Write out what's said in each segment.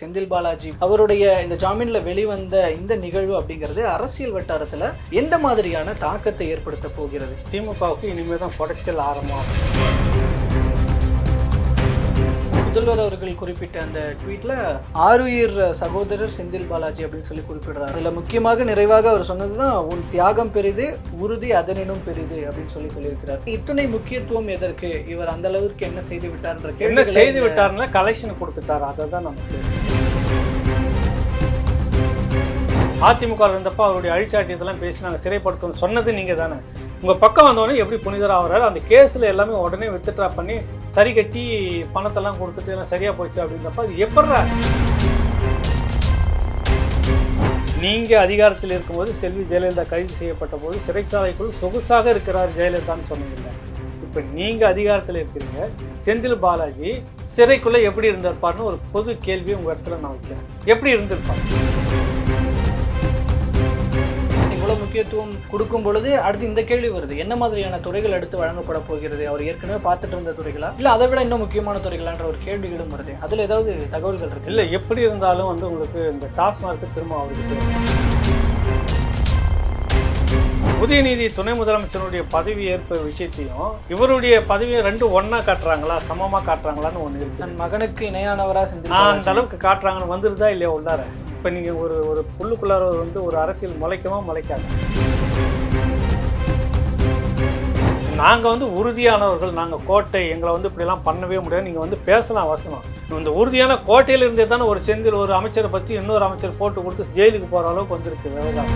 செந்தில் பாலாஜி அவருடைய இந்த ஜாமீன்ல வெளிவந்த இந்த நிகழ்வு அப்படிங்கிறது அரசியல் வட்டாரத்துல எந்த மாதிரியான தாக்கத்தை ஏற்படுத்த போகிறது? திமுகவுக்கு இனிமேல் தான் குடைச்சல் ஆரம்பம். முதல்வர் அவர்கள் குறிப்பிட்ட அந்த ட்வீட்ல ஆருயிர் சகோதரர் செந்தில் பாலாஜி அப்படின்னு சொல்லி குறிப்பிடுறாரு. அதுல முக்கியமாக நிறைவாக அவர் சொன்னதுதான் உன் தியாகம் பெரிது உறுதி அதனினும் பெரிது அப்படின்னு சொல்லி சொல்லியிருக்கிறார். இத்தனை முக்கியத்துவம் எதற்கு? இவர் அந்த அளவிற்கு என்ன செய்து விட்டார்ன்ற என்ன செய்து விட்டாருன்னா கலெக்ஷன் கொடுத்துட்டாரு. அதை தான் நமக்கு அதிமுக இருந்தப்ப அவருடைய அழிச்சாட்டியதெல்லாம் பேசி நாங்கள் சிறைப்படுத்தணும் சொன்னது நீங்க தானே உங்கள் பக்கம் வந்தோடனே எப்படி புனிதர் ஆகிறாரு அந்த கேஸில் எல்லாமே உடனே வித்ட்ரா பண்ணி சரி கட்டி பணத்தெல்லாம் கொடுத்துட்டு எல்லாம் சரியாக போச்சு அப்படின்றப்ப அது எப்பட்றா? நீங்கள் அதிகாரத்தில் இருக்கும்போது செல்வி ஜெயலலிதா கைது செய்யப்பட்ட போது சிறைச்சாலைக்குள் சொகுசாக இருக்கிறார் ஜெயலலிதான்னு சொன்னீங்க இப்போ நீங்கள் அதிகாரத்தில் இருக்கிறீங்க. செந்தில் பாலாஜி சிறைக்குள்ளே எப்படி இருந்திருப்பார்னு ஒரு பொது கேள்வி உங்கள் இடத்துல நான் வைக்கிறேன். எப்படி இருந்திருப்பார்? இவ்வளவு முக்கியத்துவம் கொடுக்கும் பொழுது அடுத்து இந்த கேள்வி வருது. என்ன மாதிரியான துறைகள் அடுத்து வழங்கப்பட போகிறது? அவர் ஏற்கனவே பார்த்துட்டு இருந்த துறைகளா? இல்ல அதை விட இன்னும் முக்கியமான துறைகளான்ற ஒரு கேள்விகளும் வருது. அதுல ஏதாவது தகவல்கள் இருக்கு? இல்ல எப்படி இருந்தாலும் வந்து உங்களுக்கு இந்த டாஸ்மார்க் திரும்ப அவருக்கு. உதயநிதி துணை முதலமைச்சருடைய பதவி ஏற்பு விஷயத்தையும் இவருடைய பதவியை ரெண்டு ஒண்ணா காட்டுறாங்களா சமமா காட்டுறாங்களான்னு ஒண்ணு இருக்கு. தன் மகனுக்கு இணையானவரா நான் அந்த அளவுக்கு காட்டுறாங்கன்னு வந்துருதா இல்லையா உள்ளார? இப்போ நீங்கள் ஒரு ஒரு புல்லுக்குள்ளார வந்து ஒரு அரசியல் முளைக்குமா? முளைக்காது. நாங்கள் வந்து உறுதியானவர்கள். நாங்கள் கோட்டை எங்களை வந்து இப்படிலாம் பண்ணவே முடியாது. நீங்கள் வந்து பேசலாம் வசனம். இந்த உறுதியான கோட்டையில் இருந்தே தானே ஒரு செந்தில் ஒரு அமைச்சரை பற்றி இன்னொரு அமைச்சர் போட்டு கொடுத்து ஜெயிலுக்கு போகிற அளவுக்கு வந்திருக்கு. விவகாரம்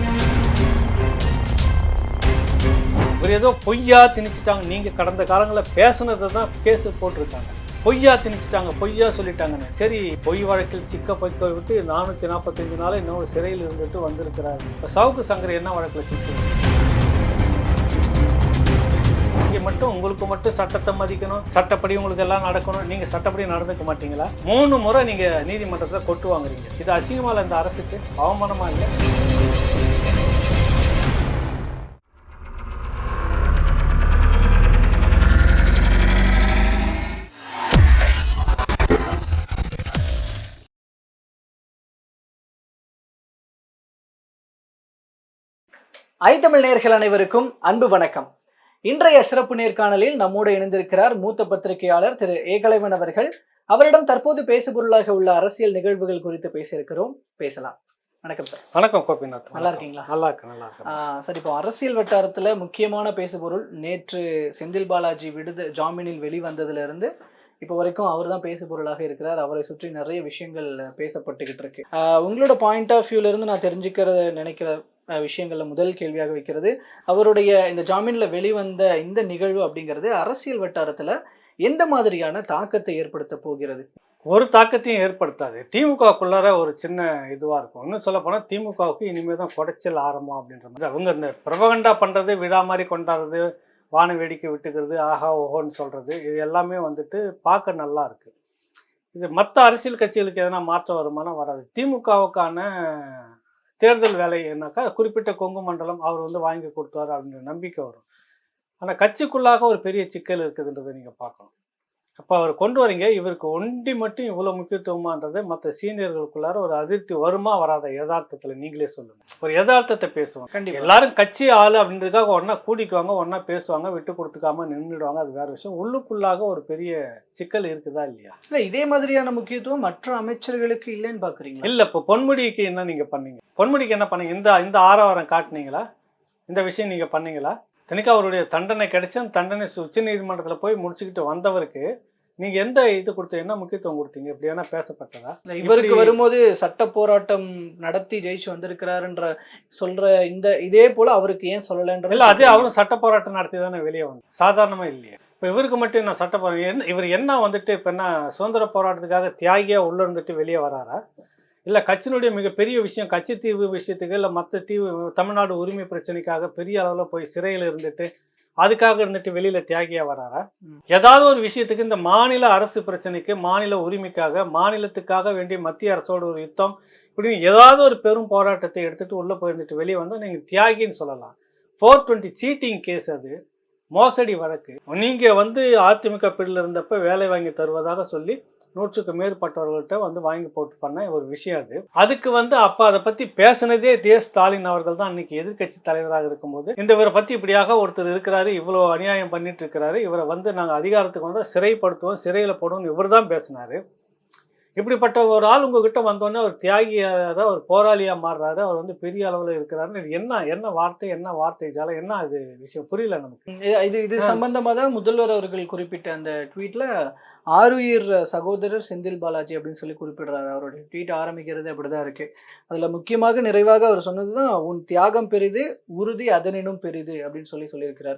இவர் ஏதோ பொய்யா திணிச்சிட்டாங்க. நீங்கள் கடந்த காலங்களில் பேசுனதை தான் கேஸு போட்டிருக்காங்க. பொய்யா திணிச்சிட்டாங்க பொய்யா சொல்லிட்டாங்கன்னு. சரி பொய் வழக்கில் சிக்க பொய்க்க விட்டு நானூற்றி நாற்பத்தஞ்சு நாள் இன்னும் சிறையில் இருந்துட்டு வந்திருக்கிறார். இப்போ சவுக்கு சங்கர் என்ன வழக்கில் சிக்கு இங்கே மட்டும் உங்களுக்கு மட்டும் சட்டத்தை மதிக்கணும் சட்டப்படி உங்களுக்கு எல்லாம் நடக்கணும். நீங்கள் சட்டப்படி நடந்துக்க மாட்டீங்களா? மூணு முறை நீங்கள் நீதிமன்றத்தில் கொட்டு வாங்குறீங்க. இது அசிங்கமா இந்த அரசுக்கு? அவமானமா இல்லை? ஐத்தமிழ் நேயர்கள் அனைவருக்கும் அன்பு வணக்கம். இன்றைய சிறப்பு நேர்காணலில் நம்மோடு இணைந்திருக்கிறார் மூத்த பத்திரிகையாளர் திரு ஏகலைவன் அவர்கள். அவரிடம் தற்போது பேசுபொருளாக உள்ள அரசியல் நிகழ்வுகள் குறித்து பேசியிருக்கிறோம். பேசலாம். வணக்கம் சார். வணக்கம் கோபிநாத். நல்லா இருக்கீங்களா? நல்லா இருக்கு நல்லா இருக்கு சார் இப்போ அரசியல் வட்டாரத்துல முக்கியமான பேசுபொருள் நேற்று செந்தில் பாலாஜி விடுத ஜாமீனில் வெளிவந்ததுல இருந்து இப்போ வரைக்கும் அவர் தான் பேசுபொருளாக இருக்கிறார். அவரை சுற்றி நிறைய விஷயங்கள் பேசப்பட்டுக்கிட்டு இருக்கு. உங்களோட பாயிண்ட் ஆஃப் வியூல இருந்து நான் தெரிஞ்சுக்கிறத நினைக்கிற விஷயங்களில் முதல் கேள்வியாக வைக்கிறது. அவருடைய இந்த ஜாமீனில் வெளிவந்த இந்த நிகழ்வு அப்படிங்கிறது அரசியல் வட்டாரத்தில் எந்த மாதிரியான தாக்கத்தை ஏற்படுத்த போகிறது? ஒரு தாக்கத்தையும் ஏற்படுத்தாது. திமுகக்குள்ளார ஒரு சின்ன இதுவாக இருக்கும். இன்னும் சொல்ல போனால் திமுகவுக்கு இனிமேல் தான் குடைச்சல் ஆரம்பம் அப்படின்ற மாதிரி. அவங்க இந்த பிரபகண்டா பண்ணுறது விழா மாதிரி கொண்டாடுறது வான வேடிக்கை விட்டுக்கிறது ஆஹா ஓஹோன்னு சொல்கிறது இது எல்லாமே வந்துட்டு பார்க்க நல்லா இருக்குது இது மற்ற அரசியல் கட்சிகளுக்கு எதனா மாற்றம் வருமானம் வராது. திமுகவுக்கான தேர்தல் வேலை என்னக்கா குறிப்பிட்ட கொங்கு மண்டலம் அவர் வந்து வாங்கி கொடுத்தாரு அப்படின்ற நம்பிக்கை வரும். ஆனால் கட்சிக்குள்ளாக ஒரு பெரிய சிக்கல் இருக்குதுன்றதை நீங்கள் பார்க்கணும். அப்போ அவர் கொண்டு வரீங்க. இவருக்கு ஒண்டி மட்டும் இவ்வளோ முக்கியத்துவமான்றது மற்ற சீனியர்களுக்குள்ளார ஒரு அதிருப்தி வருமா வராத? யதார்த்தத்தில் நீங்களே சொல்லுங்க. ஒரு யதார்த்தத்தை பேசுவோம் கண்டிப்பா. எல்லாரும் கட்சி ஆளு அப்படின்றதுக்காக ஒன்றா கூடிக்குவாங்க ஒன்றா பேசுவாங்க விட்டு கொடுத்துக்காம நின்றுடுவாங்க அது வேற விஷயம். உள்ளுக்குள்ளாக ஒரு பெரிய சிக்கல் இருக்குதா இல்லையா? இல்ல இதே மாதிரியான முக்கியத்துவம் மற்ற அமைச்சர்களுக்கு இல்லைன்னு பாக்குறீங்களா? இல்லை இப்போ பொன்முடிக்கு என்ன நீங்கள் பண்ணீங்க? பொன்முடிக்கு என்ன பண்ணீங்க? இந்த இந்த ஆரவாரம் காட்டுனீங்களா? இந்த விஷயம் நீங்கள் பண்ணீங்களா? தினைக்கு அவருடைய தண்டனை கிடைச்சி அந்த தண்டனை உச்ச நீதிமன்றத்தில் போய் முடிச்சுக்கிட்டு வந்தவருக்கு நீங்கள் எந்த இது கொடுத்து என்ன முக்கியத்துவம் கொடுத்தீங்க? இப்படி என்ன பேசப்பட்டதா? இவருக்கு வரும்போது சட்ட போராட்டம் நடத்தி ஜெயிச்சு வந்திருக்கிறாருன்ற சொல்ற இந்த இதே போல அவருக்கு ஏன் சொல்லலன்ற இல்லை அதே அவரும் சட்ட போராட்டம் நடத்தி தானே வெளியே வந்து சாதாரணமாக இல்லையே. இப்போ இவருக்கு மட்டும் என்ன சட்ட போராட்டம் இவர் என்ன வந்துட்டு இப்போ என்ன சுதந்திர போராட்டத்துக்காக தியாகியாக உள்ளே இருந்துட்டு வெளியே வராரா? இல்லை கட்சியினுடைய மிகப்பெரிய விஷயம் கட்சி தீர்வு விஷயத்துக்கு இல்லை மற்ற தீவு தமிழ்நாடு உரிமை பிரச்சனைக்காக பெரிய அளவில் போய் சிறையில் இருந்துட்டு அதுக்காக இருந்துட்டு வெளியில் தியாகியாக வராரா. ஏதாவது ஒரு விஷயத்துக்கு இந்த மாநில அரசு பிரச்சனைக்கு மாநில உரிமைக்காக மாநிலத்துக்காக வேண்டிய மத்திய அரசோட ஒரு யுத்தம் இப்படின்னு ஏதாவது ஒரு பெரும் போராட்டத்தை எடுத்துட்டு உள்ளே போயிருந்துட்டு வெளியே வந்தால் நீங்கள் தியாகின்னு சொல்லலாம். ஃபோர் டுவெண்ட்டி சீட்டிங் கேஸ் அது. மோசடி வழக்கு. நீங்கள் வந்து அதிமுக பிடியில் இருந்தப்ப வேலை வாங்கி தருவதாக சொல்லி நூற்றுக்கு மேற்பட்டவர்கள்ட்ட வந்து வாங்கி போட்டு பண்ண ஒரு விஷயம் அது. அதுக்கு வந்து அப்ப அதை பத்தி பேசினதே தே. ஸ்டாலின் அவர்கள் தான் அன்னைக்கு எதிர்க்கட்சி தலைவராக இருக்கும்போது இந்த இவரை பத்தி இப்படியாக ஒருத்தர் இருக்கிறாரு இவ்வளவு அநியாயம் பண்ணிட்டு இருக்கிறாரு இவரை வந்து நாங்கள் அதிகாரத்துக்கு வந்து சிறைப்படுத்துவோம் சிறையில போடுவோம் இவர் தான் பேசினாரு. இப்படிப்பட்ட ஒரு ஆள் உங்ககிட்ட வந்தோடனே அவர் தியாகியாக ஒரு போராளியா மாறுறாரு. அவர் வந்து பெரிய அளவுல இருக்கிறாருன்னு இது என்ன என்ன வார்த்தை என்ன வார்த்தை ஜாலம் என்ன அது விஷயம்? புரியல நமக்கு. இது- இது இது சம்பந்தமா தான் முதல்வர் அவர்கள் குறிப்பிட்ட அந்த ட்வீட்ல ஆருயிர் சகோதரர் செந்தில் பாலாஜி அப்படின்னு சொல்லி குறிப்பிடுறாரு. அவருடைய ட்வீட் ஆரம்பிக்கிறது அப்படிதான் இருக்கு. அதுல முக்கியமாக நிறைவாக அவர் சொன்னதுதான் உன் தியாகம் பெரிது உறுதி அதனினும் பெரிது அப்படின்னு சொல்லி சொல்லியிருக்கிறார்.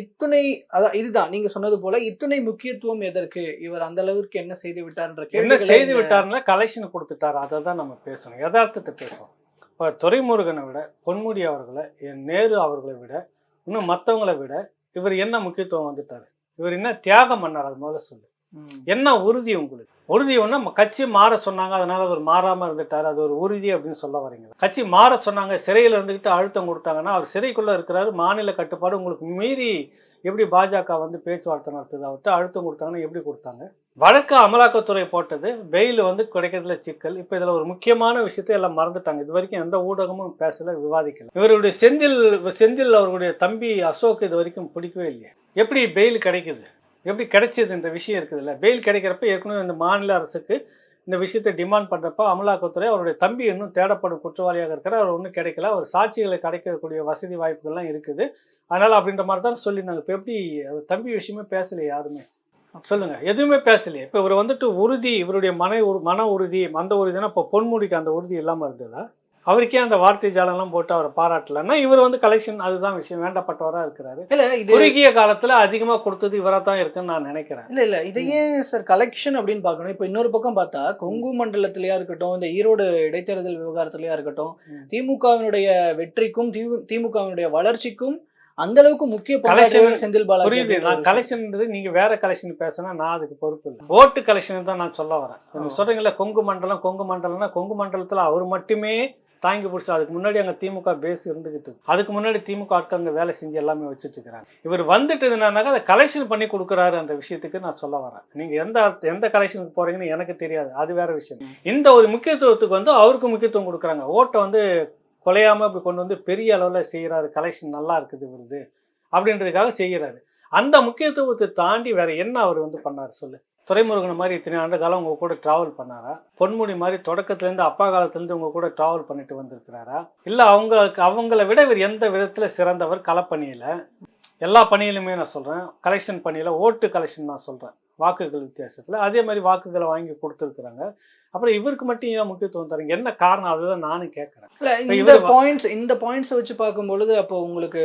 இத்துணை அதான் இதுதான். நீங்க சொன்னது போல இத்துணை முக்கியத்துவம் எதற்கு? இவர் அந்த அளவுக்கு என்ன செய்து விட்டார்ன்ற என்ன செய்து விட்டாருன்னா கலெக்ஷன் கொடுத்துட்டாரு. அதை தான் நம்ம பேசணும். யதார்த்தத்தை பேசணும் இப்போ துரைமுருகனை விட பொன்முடி அவர்களை என் நேரு அவர்களை விட இன்னும் மற்றவங்களை விட இவர் என்ன முக்கியத்துவம் வந்துட்டாரு? இவர் என்ன தியாகம் பண்ணார்? அது முதல்ல சொல்லு. என்ன உறுதி உங்களுக்கு? உறுதி ஒன்று கட்சி மாற சொன்னாங்க அதனால் அவர் மாறாமல் இருந்துட்டார். அது ஒரு உறுதி அப்படின்னு சொல்ல வரீங்க. கட்சி மாற சொன்னாங்க சிறையில் இருந்துக்கிட்டு அழுத்தம் கொடுத்தாங்கன்னா அவர் சிறைக்குள்ளே இருக்கிறாரு. மாநில கட்டுப்பாடு உங்களுக்கு மீறி எப்படி பாஜக வந்து பேச்சுவார்த்தை நடத்துது அவர்கிட்ட அழுத்தம் கொடுத்தாங்கன்னா எப்படி கொடுத்தாங்க? வழக்கு அமலாக்கத்துறை போட்டது வெயில் வந்து கிடைக்கிறதுல சிக்கல். இப்போ இதில் ஒரு முக்கியமான விஷயத்தை எல்லாம் மறந்துட்டாங்க. இது வரைக்கும் எந்த ஊடகமும் பேசல விவாதிக்கல. இவருடைய செந்தில் செந்தில் அவருடைய தம்பி அசோக் இது வரைக்கும் பிடிக்கவே இல்லையே. எப்படி பெயில் கிடைக்குது? எப்படி கிடைச்சது இந்த விஷயம் இருக்குதுல்ல? பெயில் கிடைக்கிறப்ப ஏற்கனவே இந்த மாநில அரசுக்கு இந்த விஷயத்தை டிமாண்ட் பண்ணுறப்ப அமலாக்கத்துறை அவருடைய தம்பி இன்னும் தேடப்படும் குற்றவாளியாக இருக்கிறார். அவர் ஒன்றும் கிடைக்கல. அவர் சாட்சிகளை கிடைக்கக்கூடிய வசதி வாய்ப்புகள்லாம் இருக்குது. அதனால் அப்படின்ற மாதிரி தான் சொல்லியிருந்தாங்க. இப்போ எப்படி அது தம்பி விஷயமே பேசலையே யாருமே? சொல்லுங்க. எதுவுமே பேசலையே. இப்போ இவர் வந்துட்டு உறுதி இவருடைய மன உரு மன உறுதி அந்த உறுதினா இப்போ பொன்முடிக்கு அந்த உறுதி இல்லாமல் இருந்ததா? அவருக்கே அந்த வார்த்தை ஜாலம்லாம் போட்டு அவரை பாராட்டலன்னா இவர் வந்து கலெக்ஷன் அதுதான் விஷயம் வேண்டப்பட்டவராக இருக்கிறாரு. இல்ல இது குறுகிய காலத்துல அதிகமா கொடுத்தது இவரா தான் இருக்குன்னு நான் நினைக்கிறேன். இல்ல இல்ல இது ஏன் சார் கலெக்ஷன் அப்படின்னு பார்க்கணும்? இப்போ இன்னொரு பக்கம் பார்த்தா கொங்கு மண்டலத்திலயா இருக்கட்டும் இந்த ஈரோடு இடைத்தேர்தல் விவகாரத்திலயா இருக்கட்டும். திமுகவினுடைய வெற்றிக்கும் திமுகவினுடைய வளர்ச்சிக்கும் அந்த அளவுக்கு முக்கிய பங்காற்றியவர் செந்தில் பாலாஜி புரியுது. நான் கலெக்ஷன்ன்றது நீங்க வேற கலெக்ஷன் பேசினா நான் அதுக்கு பொறுப்பு இல்லை. ஓட்டு கலெக்ஷன் தான் நான் சொல்ல வரேன். சொல்றீங்களா கொங்கு மண்டலம் கொங்கு மண்டலம்னா கொங்கு மண்டலத்துல அவர் மட்டுமே தாங்கி பிடிச்சி அதுக்கு முன்னாடி அங்கே திமுக பேஸ் இருந்துக்கிட்டு அதுக்கு முன்னாடி திமுக ஆட்கள் அங்கே வேலை செஞ்சு எல்லாமே வச்சுட்டு இருக்கிறாங்க. இவர் வந்துட்டு என்னன்னாக்கா அதை கலெக்ஷன் பண்ணி கொடுக்குறாரு அந்த விஷயத்துக்கு நான் சொல்ல வரேன். நீங்கள் எந்த எந்த கலெக்ஷனுக்கு போகிறீங்கன்னு எனக்கு தெரியாது. அது வேற விஷயம். இந்த ஒரு முக்கியத்துவத்துக்கு வந்து அவருக்கு முக்கியத்துவம் கொடுக்குறாங்க. ஓட்டை வந்து குலையாமல் இப்படி கொண்டு வந்து பெரிய அளவில் செய்கிறாரு கலெக்ஷன் நல்லா இருக்குது வருது அப்படின்றதுக்காக செய்கிறாரு அந்த முக்கியத்துவத்தை தாண்டி வேற என்ன அவர் வந்து பண்ணார்? சொல்லு. துறைமுருகன் மாதிரி இத்தனை ஆண்டு காலம் உங்கள் கூட ட்ராவல் பண்ணாரா? பொன்முடி மாதிரி தொடக்கத்துலேருந்து அப்பா காலத்துலேருந்து உங்கள் கூட ட்ராவல் பண்ணிட்டு வந்திருக்கிறாரா? இல்லை அவங்களுக்கு அவங்கள விட இவர் எந்த விதத்தில் சிறந்தவர்? களப்பணியில். எல்லா பணியிலுமே நான் சொல்கிறேன் கலெக்ஷன் பணியில் ஓட்டு கலெக்ஷன் நான் சொல்கிறேன் வாக்குகள் வித்தியாசத்தில். அதே மாதிரி வாக்குகளை வாங்கி கொடுத்துருக்குறாங்க. அப்புறம் இவருக்கு மட்டும் ஏன் முக்கியத்துவம் தரீங்க? என்ன காரணம்? அதுதான் நானும் கேட்குறேன். இல்ல இந்த பாயிண்ட்ஸ் இந்த பாயிண்ட்ஸ் வச்சு பார்க்கும் பொழுது அப்போ உங்களுக்கு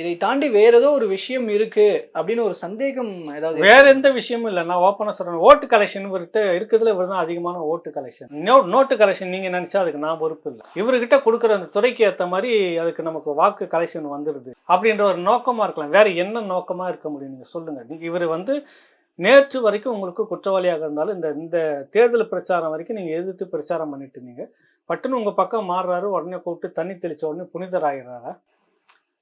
இதை தாண்டி வேற ஏதோ ஒரு விஷயம் இருக்கு அப்படின்னு ஒரு சந்தேகம் ஏதாவது வேற எந்த விஷயமும் இல்லை. நான் ஓப்பனாக சொல்கிறேன் ஓட்டு கலெக்ஷன் இவர்கிட்ட இருக்கிறதுல இவர் தான் அதிகமான ஓட்டு கலெக்ஷன் நோ நோட்டு கலெக்ஷன் நீங்கள் நினச்சா அதுக்கு நான் பொறுப்பு இல்லை. இவர்கிட்ட கொடுக்குற அந்த துறைக்கு ஏற்ற மாதிரி அதுக்கு நமக்கு வாக்கு கலெக்ஷன் வந்துடுது அப்படின்ற ஒரு நோக்கமாக இருக்கலாம். வேற என்ன நோக்கமாக இருக்க முடியும்? நீங்கள் சொல்லுங்கள் இவர் வந்து நேற்று வரைக்கும் உங்களுக்கு குற்றவாளியாக இருந்தாலும் இந்த இந்த தேர்தல் பிரச்சாரம் வரைக்கும் நீங்கள் எதிர்த்து பிரச்சாரம் பண்ணிட்டு இருந்தீங்க. பட்டுன்னு உங்கள் பக்கம் மாறுறாரு உடனே கூப்பிட்டு தண்ணி தெளிச்ச உடனே புனிதராகிறாரா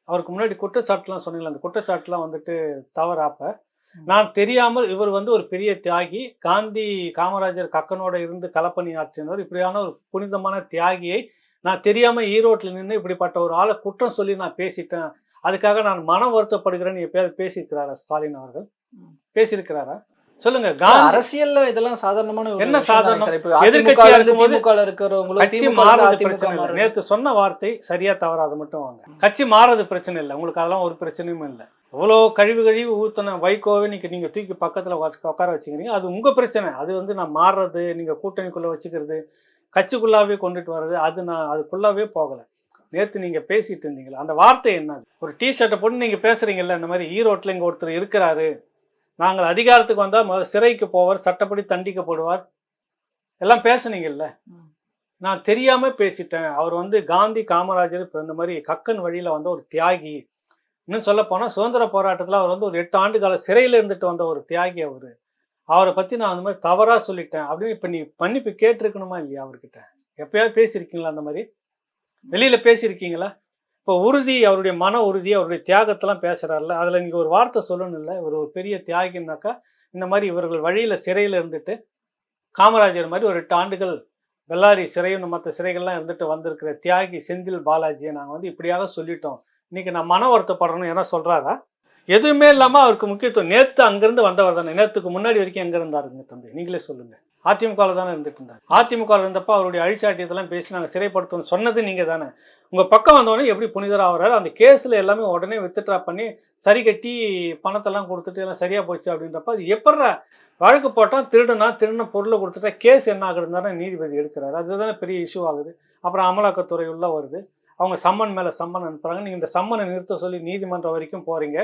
அவருக்கு முன்னாடி குற்றச்சாட்டுலாம் சொன்னீங்களா அந்த குற்றச்சாட்டுலாம் வந்துட்டு தவறாப்ப. நான் தெரியாமல் இவர் வந்து ஒரு பெரிய தியாகி காந்தி காமராஜர் கக்கனோட இருந்து களப்பணி ஆற்றினவர். இப்படியான ஒரு புனிதமான தியாகியை நான் தெரியாம ஈரோட்டில் நின்று இப்படிப்பட்ட ஒரு ஆளை குற்றம் சொல்லி நான் பேசிட்டேன். அதுக்காக நான் மன வருத்தப்படுகிறேன்னு எப்பயாவது பேசியிருக்கிறாரா ஸ்டாலின் அவர்கள்? பேசியிருக்கிறாரா? சொல்லுங்க அரசியல்ல இதெல்லாம் சாதாரணமான என்ன சாதாரணம்? இருந்து இருக்கும்போது கட்சி மாறுறது பிரச்சனை இல்லை. நேத்து சொன்ன வார்த்தை சரியா தவறா அது மட்டும் வாங்க. கட்சி மாறுறது பிரச்சனை இல்லை. உங்களுக்கு அதெல்லாம் ஒரு பிரச்சனையும் இல்லை. இவ்வளோ கழிவு கழிவு ஊத்தின வைகோவை நீங்க நீங்க தூக்கி பக்கத்துல உட்கார வச்சுக்கிறீங்க. அது உங்க பிரச்சனை. அது வந்து நான் மாறுறது நீங்க கூட்டணிக்குள்ள வச்சுக்கிறது கட்சிக்குள்ளாவே கொண்டுட்டு வர்றது அது நான் அதுக்குள்ளாவே போகல. நேத்து நீங்க பேசிட்டு இருந்தீங்களா? அந்த வார்த்தை என்ன ஒரு டி ஷர்ட்டை போட்டு நீங்க பேசுறீங்கல்ல இந்த மாதிரி ஈரோட்ல இங்க ஒருத்தர் இருக்கிறாரு. நாங்கள் அதிகாரத்துக்கு வந்தா முதல்ல சிறைக்கு போவார் சட்டப்படி தண்டிக்கப்படுவார் எல்லாம் பேசுனீங்கல்ல. நான் தெரியாம பேசிட்டேன். அவர் வந்து காந்தி காமராஜர் இப்போ இந்த மாதிரி கக்கன் வழியில வந்த ஒரு தியாகி. இன்னும் சொல்ல போனா சுதந்திர போராட்டத்துல அவர் வந்து ஒரு எட்டு ஆண்டு கால சிறையில இருந்துட்டு வந்த ஒரு தியாகி அவரு. அவரை பத்தி நான் அந்த மாதிரி தவறா சொல்லிட்டேன். அப்படின்னு இப்ப நீ மன்னிப்பு கேட்டிருக்கணுமா இல்லையா அவர்கிட்ட? எப்பயாவது பேசியிருக்கீங்களா அந்த மாதிரி? வெளியில பேசியிருக்கீங்களா? இப்போ உறுதி அவருடைய மன உறுதி அவருடைய தியாகத்தெல்லாம் பேசுகிறாருல்ல அதில் நீங்க ஒரு வார்த்தை சொல்லணும்ல இவர் ஒரு பெரிய தியாகினாக்கா இந்த மாதிரி இவர்கள் வழியில் சிறையில் இருந்துட்டு காமராஜர் மாதிரி ஒரு எட்டு ஆண்டுகள் பெல்லாரி சிறையும் மற்ற சிறைகள்லாம் இருந்துட்டு வந்திருக்கிற தியாகி செந்தில் பாலாஜியை நாங்கள் வந்து இப்படியாக சொல்லிட்டோம். இன்னைக்கு நான் மன ஒருத்தப்படணும் என்ன சொல்கிறாரா எதுவுமே இல்லாமல் அவருக்கு முக்கியத்துவம் நேற்று அங்கேருந்து வந்தவர் தானே நேற்றுக்கு முன்னாடி வரைக்கும் எங்கே இருந்தாருங்க தம்பி? நீங்களே சொல்லுங்கள் அதிமுகவில் தானே இருந்துட்டு இருந்தார். அதிமுகவில் இருந்தப்போ அவருடைய அழிச்சாட்டியத்தெல்லாம் பேசி நாங்கள் சிறைப்படுத்தணும் சொன்னது நீங்கள் தானே உங்கள் பக்கம் வந்தோடனே எப்படி புனிதராக ஆகிறாரு அந்த கேஸில் எல்லாமே உடனே வித்ட்ரா பண்ணி சரி கட்டி பணத்தெல்லாம் கொடுத்துட்டு எல்லாம் சரியாக போச்சு அப்படின்றப்ப அது எப்பட்றா வழக்கு போட்டால் திருடுனா திருடின பொருளை கொடுத்துட்டா கேஸ் என்ன ஆகுதுன்னு நீதிபதி எடுக்கிறாரு. அதுதானே பெரிய இஷ்யூ ஆகுது. அப்புறம் அமலாக்கத்துறை உள்ளே வருது. அவங்க சம்மன் மேலே சம்மன் அனுப்புகிறாங்க நீங்கள் இந்த சம்மனை நிறுத்த சொல்லி நீதிமன்றம் வரைக்கும் போகிறீங்க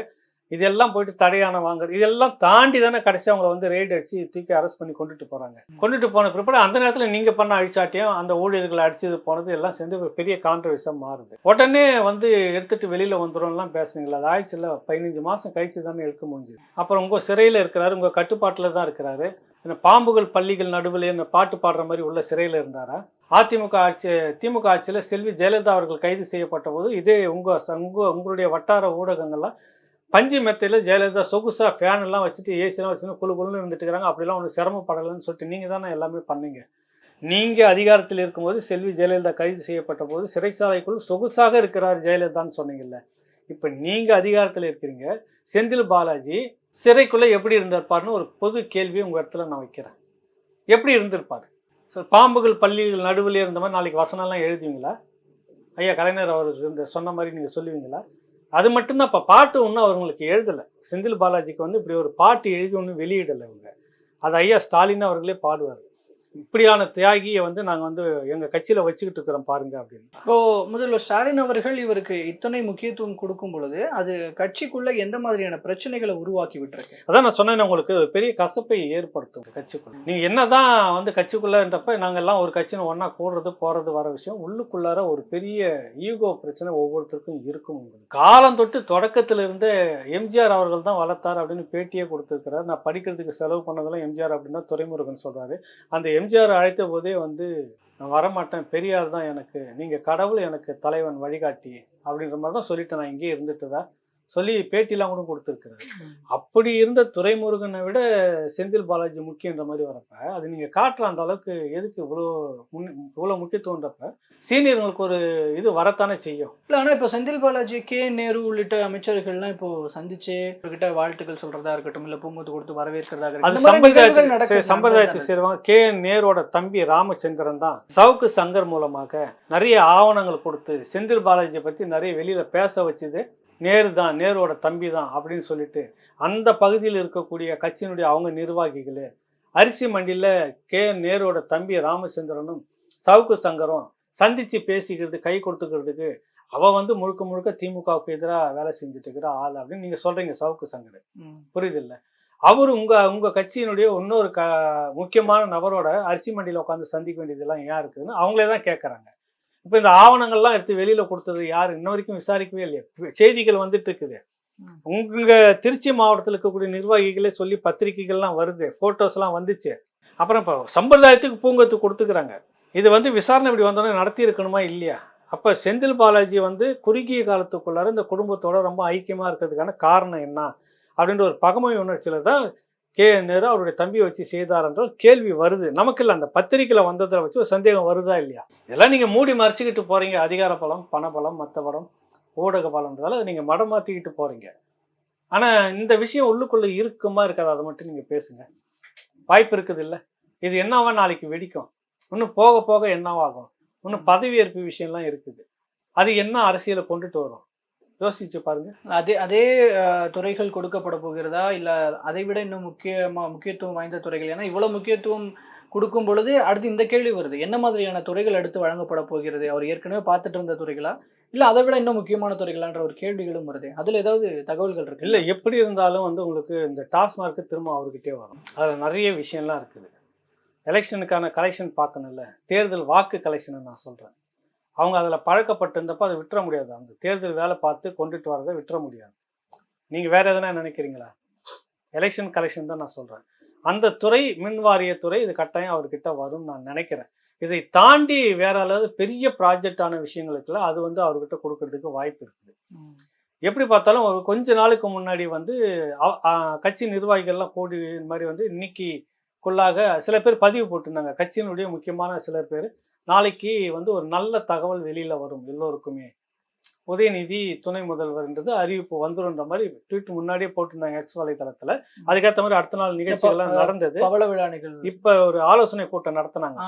இதெல்லாம் போயிட்டு தடையான வாங்குறது இதெல்லாம் தாண்டி தானே கடைசி அவங்கள வந்து ரெய்டு அடிச்சு தூக்கி அரெஸ்ட் பண்ணி கொண்டுட்டு போகிறாங்க கொண்டுட்டு போன பிற்பாடு அந்த நேரத்தில் நீங்கள் பண்ண அழிச்சாட்டியும் அந்த ஊழியர்களை அடிச்சது போனது எல்லாம் சேர்ந்து பெரிய கான்ட்ரவர்ஸாக மாறுது. உடனே வந்து எடுத்துட்டு வெளியில் வந்துடும்லாம் பேசுனீங்களா? அது ஆயிடுச்சுல பதினஞ்சு மாதம் கழிச்சு தானே எடுக்க முடிஞ்சுது. அப்புறம் உங்கள் சிறையில் இருக்கிறாரு உங்கள் கட்டுப்பாட்டில் தான் இருக்கிறாரு. இந்த பாம்புகள் பள்ளிகள் நடுவில் இந்த பாட்டு பாடுற மாதிரி உள்ள சிறையில் இருந்தாரா? அதிமுக ஆட்சி திமுக ஆட்சியில் செல்வி ஜெயலலிதா அவர்கள் கைது செய்யப்பட்ட போது இதே உங்கள் உங்கள் உங்களுடைய வட்டார ஊடகங்கள்லாம் பஞ்சு மெத்தையில் ஜெயலலிதா சொகுசா ஃபேன் எல்லாம் வச்சுட்டு ஏசிலாம் வச்சுன்னு குழு குழுன்னு இருந்துட்டு இருக்கிறாங்க அப்படிலாம் ஒன்று சிரமப்படலைன்னு சொல்லிட்டு நீங்கள் தானே எல்லாமே பண்ணீங்க. நீங்கள் அதிகாரத்தில் இருக்கும்போது செல்வி ஜெயலலிதா கைது செய்யப்பட்ட போது சிறைச்சாலைக்குள் சொகுசாக இருக்கிறார் ஜெயலலிதான்னு சொன்னீங்கல்ல. இப்போ நீங்கள் அதிகாரத்தில் இருக்கிறீங்க. செந்தில் பாலாஜி சிறைக்குள்ளே எப்படி இருந்திருப்பார்னு ஒரு பொது கேள்வியை உங்கள் இடத்துல நான் வைக்கிறேன். எப்படி இருந்திருப்பார்? சார் பாம்புகள் பள்ளிகள் நடுவில் இருந்த மாதிரி நாளைக்கு வசனம்லாம் எழுதுவீங்களா? ஐயா கலைஞர் அவர் இருந்த சொன்ன மாதிரி நீங்கள் சொல்லுவீங்களா? அது மட்டும்தான். இப்போ பாட்டு ஒன்றும் அவங்களுக்கு எழுதலை. செந்தில் பாலாஜிக்கு வந்து இப்படி ஒரு பாட்டு எழுதி ஒன்றும் வெளியிடலை இவங்க. அது ஐயா ஸ்டாலின் அவர்களே பாடுவார். இப்படியான தியாகியை வந்து நாங்கள் வந்து எங்கள் கட்சியில் வச்சுக்கிட்டு இருக்கிறோம் பாருங்க அப்படின்னு. இப்போ முதல்வர் ஸ்டாலின் அவர்கள் இவருக்கு இத்தனை முக்கியத்துவம் கொடுக்கும் பொழுது அது கட்சிக்குள்ள எந்த மாதிரியான பிரச்சனைகளை உருவாக்கி விட்டுருக்கு? அதான் நான் சொன்னேன் உங்களுக்கு ஒரு பெரிய கசப்பை ஏற்படுத்தும் கட்சிக்குள்ள. நீங்கள் என்னதான் வந்து கட்சிக்குள்ளன்றப்ப நாங்கள் எல்லாம் ஒரு கட்சின்னு ஒன்றா கூடுறது போகிறது வர விஷயம் உள்ளுக்குள்ளார ஒரு பெரிய ஈகோ பிரச்சனை ஒவ்வொருத்தருக்கும் இருக்கும். காலம் தொட்டு தொடக்கத்துல இருந்தே எம்ஜிஆர் அவர்கள் தான் வளர்த்தார் அப்படின்னு பேட்டியே கொடுத்துருக்கிறார். நான் படிக்கிறதுக்கு செலவு பண்ணதெல்லாம் எம்ஜிஆர் அப்படின்னு தான் துரைமுருகன் சொல்றாரு. அந்த எம்ஜிஆர் அழைத்த போதே வந்து நான் வரமாட்டேன் பெரியார் தான் எனக்கு நீங்கள் கடவுள் எனக்கு தலைவன் வழிகாட்டி அப்படின்ற மாதிரி தான் சொல்லிட்டு நான் இங்கேயே இருந்துட்டு தான் சொல்லி பேட்டிலாம் கூட கொடுத்துருக்குறாரு. அப்படி இருந்த துரைமுருகனை விட செந்தில் பாலாஜி முக்கியன்ற மாதிரி வரப்ப அது நீங்கள் காட்டுற அந்த அளவுக்கு எதுக்கு இவ்வளோ முன் இவ்வளோ முக்கியத்துவன்றப்ப சீனியர்களுக்கு ஒரு இது வரத்தானே செய்யும். இல்ல ஆனா இப்போ செந்தில் பாலாஜி கே நேரு உள்ளிட்ட அமைச்சர்கள்லாம் இப்போ சந்திச்சு அவர்கிட்ட வாழ்த்துக்கள் சொல்றதா இருக்கட்டும் இல்ல பூங்கொத்து கொடுத்து வரவேற்கிறதா இருக்கட்டும். சம்பிரதாயத்தை சேருவாங்க. கே நேரோட தம்பி ராமச்சந்திரன் தான் சவுக்கு சங்கர் மூலமாக நிறைய ஆவணங்கள் கொடுத்து செந்தில் பாலாஜியை பற்றி நிறைய வெளியில பேச வச்சது. நேரு தான் நேருவோட தம்பி தான் அப்படின்னு சொல்லிட்டு அந்த பகுதியில் இருக்கக்கூடிய கட்சியினுடைய அவங்க நிர்வாகிகள் அரிசி மண்டியில் கே. நேருவோட தம்பி ராமச்சந்திரனும் சவுக்கு சங்கரும் சந்திச்சு பேசிக்கிறது கை கொடுத்துக்கிறதுக்கு அவ வந்து முழுக்க முழுக்க திமுகவுக்கு எதிராக வேலை செஞ்சுட்டு இருக்கிற ஆள் அப்படின்னு நீங்க சொல்றீங்க சவுக்கு சங்கர். ம். புரியுது இல்ல அவர் உங்க உங்க கட்சியினுடைய இன்னொரு க முக்கியமான நபரோட அரிசி மண்டியில் உட்காந்து சந்திக்க வேண்டியதெல்லாம் ஏன் இருக்குதுன்னு அவங்களே தான் கேட்குறாங்க இப்போ இந்த ஆவணங்கள்லாம் எடுத்து வெளியில கொடுத்தது யார்? இன்ன வரைக்கும் விசாரிக்கவே இல்லையா. செய்திகள் வந்துட்டு இருக்குது. உங்க திருச்சி மாவட்டத்தில் இருக்கக்கூடிய நிர்வாகிகளே சொல்லி பத்திரிகைகள்லாம் வருது. ஃபோட்டோஸ்லாம் வந்துச்சு. அப்புறம் இப்போ சம்பிரதாயத்துக்கு பூங்கத்து கொடுத்துக்கிறாங்க. இது வந்து விசாரணை இப்படி வந்தோடனே நடத்தி இருக்கணுமா இல்லையா? அப்போ செந்தில் பாலாஜி வந்து குறுகிய காலத்துக்குள்ளார இந்த குடும்பத்தோட ரொம்ப ஐக்கியமாக இருக்கிறதுக்கான காரணம் என்ன? அப்படின்ற ஒரு பகமை உணர்ச்சியில் தான் கே நேரு அவருடைய தம்பியை வச்சு செய்தார் என்ற கேள்வி வருது. நமக்கு இல்லை அந்த பத்திரிக்கையில் வந்ததில் வச்சு ஒரு சந்தேகம் வருதா இல்லையா? இதெல்லாம் நீங்கள் மூடி மறைச்சிக்கிட்டு போகிறீங்க அதிகார பலம் பணபலம் மற்ற பலம் ஊடக பலம்ன்றதால அதை நீங்கள் மடம் மாற்றிக்கிட்டு போகிறீங்க ஆனால் இந்த விஷயம் உள்ளுக்குள்ளே இருக்குமா இருக்காது? அதை மட்டும் நீங்கள் பேசுங்க. வாய்ப்பு இருக்குது இல்லை? இது என்னவா நாளைக்கு வெடிக்கும்? இன்னும் போக போக என்னவாகும் இன்னும் பதவியேற்பு விஷயம்லாம் இருக்குது. அது என்ன அரசியலை கொண்டுட்டு வரும்? யோசிச்சு பாருங்க. அதே அதே துறைகள் கொடுக்கப்பட போகிறதா? இல்ல அதை விட இன்னும் முக்கியமா முக்கியத்துவம் வாய்ந்த துறைகள்? ஏன்னா இவ்வளவு முக்கியத்துவம் கொடுக்கும் பொழுது அடுத்து இந்த கேள்வி வருது. என்ன மாதிரியான துறைகள் அடுத்து வழங்கப்பட போகிறது? அவர் ஏற்கனவே பார்த்துட்டு இருந்த துறைகளா? இல்ல அதை விட இன்னும் முக்கியமான துறைகளான்ற ஒரு கேள்விகளும் வருது. அதுல ஏதாவது தகவல்கள் இருக்கு? இல்லை எப்படி இருந்தாலும் வந்து உங்களுக்கு இந்த டாஸ்மார்க்கு திரும்ப அவர்கிட்டே வரும். அதில் நிறைய விஷயம்லாம் இருக்குது. எலெக்ஷனுக்கான கலெக்ஷன் பார்க்கணும்ல. தேர்தல் வாக்கு கலெக்ஷனை நான் சொல்கிறேன் அவங்க அதில் பழக்கப்பட்டிருந்தப்போ அதை விட்டுற முடியாது. அந்த தேர்தல் வேலை பார்த்து கொண்டுட்டு வரதை விட்டுற முடியாது. நீங்கள் வேற எதனா நினைக்கிறீங்களா? எலெக்ஷன் கலெக்ஷன் தான் நான் சொல்கிறேன் அந்த துறை மின்வாரிய துறை இது கட்டாயம் அவர்கிட்ட வரும்னு நான் நினைக்கிறேன். இதை தாண்டி வேற அளவு பெரிய ப்ராஜெக்டான விஷயங்களுக்குலாம் அது வந்து அவர்கிட்ட கொடுக்கறதுக்கு வாய்ப்பு இருக்குது. எப்படி பார்த்தாலும் ஒரு கொஞ்ச நாளுக்கு முன்னாடி வந்து கட்சி நிர்வாகிகள்லாம் கூடி இந்த மாதிரி வந்து இன்னைக்குள்ளாக சில பேர் பதிவு போட்டிருந்தாங்க. கட்சியினுடைய முக்கியமான சில பேர் நாளைக்கு வந்து ஒரு நல்ல தகவல் வெளியில வரும் எல்லோருக்குமே. உதயநிதி துணை முதல்வர்ன்றது அறிவிப்பு வந்துருன்ற மாதிரி ட்வீட் முன்னாடியே போட்டிருந்தாங்க எக்ஸ் வலைதளத்துல அதுக்கேற்ற மாதிரி அடுத்த நாள் நிகழ்ச்சிகள்லாம் நடந்தது. இப்ப ஒரு ஆலோசனை கூட்டம் நடத்தினாங்க.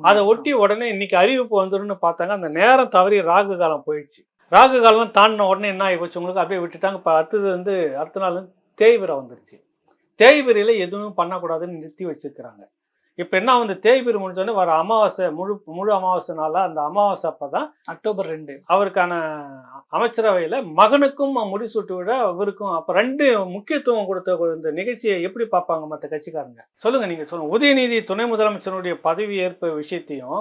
அதை ஒட்டி உடனே இன்னைக்கு அறிவிப்பு வந்துரும்னு பார்த்தாங்க. அந்த நேரம் தவறி ராகு காலம் போயிடுச்சு. ராகு காலம் தாண்டின உடனே என்ன ஆகி போச்சு? உங்களுக்கு அப்படியே விட்டுட்டாங்க. இப்போ அடுத்தது வந்து அடுத்த நாள் தேய்பிரை வந்துருச்சு. தேய்பிரையில எதுவும் பண்ணக்கூடாதுன்னு நிறுத்தி வச்சிருக்கிறாங்க. இப்போ என்ன வந்து தேய்பிரை முடிஞ்சோடனே வர அமாவாசை முழு முழு அமாவாசை நாளா அந்த அமாவாசை அப்பதான் அக்டோபர் ரெண்டு. அவருக்கான அமைச்சரவையில மகனுக்கும் முடிசூட்டு விட அவருக்கும் அப்ப ரெண்டு முக்கியத்துவம் கொடுத்த இந்த நிகழ்ச்சியை எப்படி பார்ப்பாங்க மற்ற கட்சிக்காரங்க? சொல்லுங்க நீங்க சொல்லுங்க. உதயநிதி துணை முதலமைச்சருடைய பதவி ஏற்ப விஷயத்தையும்